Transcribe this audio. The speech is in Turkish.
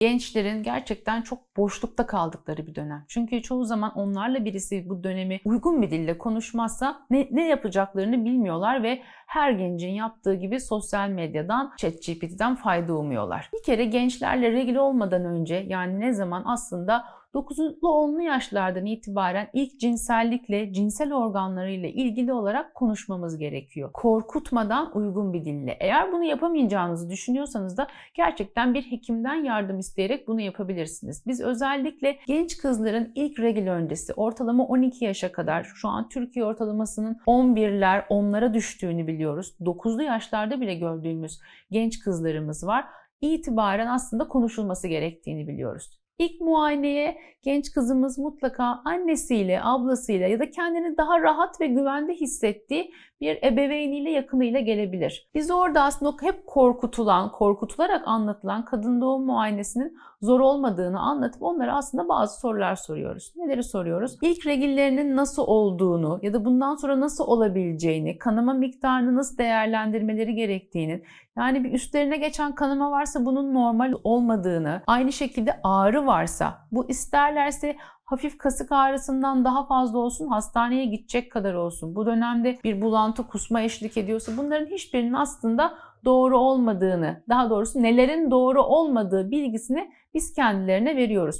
gençlerin gerçekten çok boşlukta kaldıkları bir dönem. Çünkü çoğu zaman onlarla birisi bu dönemi uygun bir dille konuşmazsa ne, ne yapacaklarını bilmiyorlar ve her gencin yaptığı gibi sosyal medyadan, ChatGPT'den fayda umuyorlar. Bir kere gençlerle regl olmadan önce yani ne zaman aslında 9'lu 10'lu yaşlardan itibaren ilk cinsellikle, cinsel organlarıyla ilgili olarak konuşmamız gerekiyor. Korkutmadan uygun bir dille. Eğer bunu yapamayacağınızı düşünüyorsanız da gerçekten bir hekimden yardım isteyerek bunu yapabilirsiniz. Biz özellikle genç kızların ilk regl öncesi ortalama 12 yaşa kadar şu an Türkiye ortalamasının 11'ler 10'lara düştüğünü biliyoruz. 9'lu yaşlarda bile gördüğümüz genç kızlarımız var. İtibaren aslında konuşulması gerektiğini biliyoruz. İlk muayeneye genç kızımız mutlaka annesiyle, ablasıyla ya da kendini daha rahat ve güvende hissettiği bir ebeveyniyle yakınıyla gelebilir. Biz orada aslında hep korkutulan, korkutularak anlatılan kadın doğum muayenesinin zor olmadığını anlatıp onlara aslında bazı sorular soruyoruz. Neleri soruyoruz? İlk regillerinin nasıl olduğunu ya da bundan sonra nasıl olabileceğini, kanama miktarını nasıl değerlendirmeleri gerektiğini, yani bir üstlerine geçen kanama varsa bunun normal olmadığını, aynı şekilde ağrı varsa, bu isterlerse hafif kasık ağrısından daha fazla olsun, hastaneye gidecek kadar olsun. Bu dönemde bir bulantı, kusma eşlik ediyorsa bunların hiçbirinin aslında doğru olmadığını, daha doğrusu nelerin doğru olmadığı bilgisini biz kendilerine veriyoruz.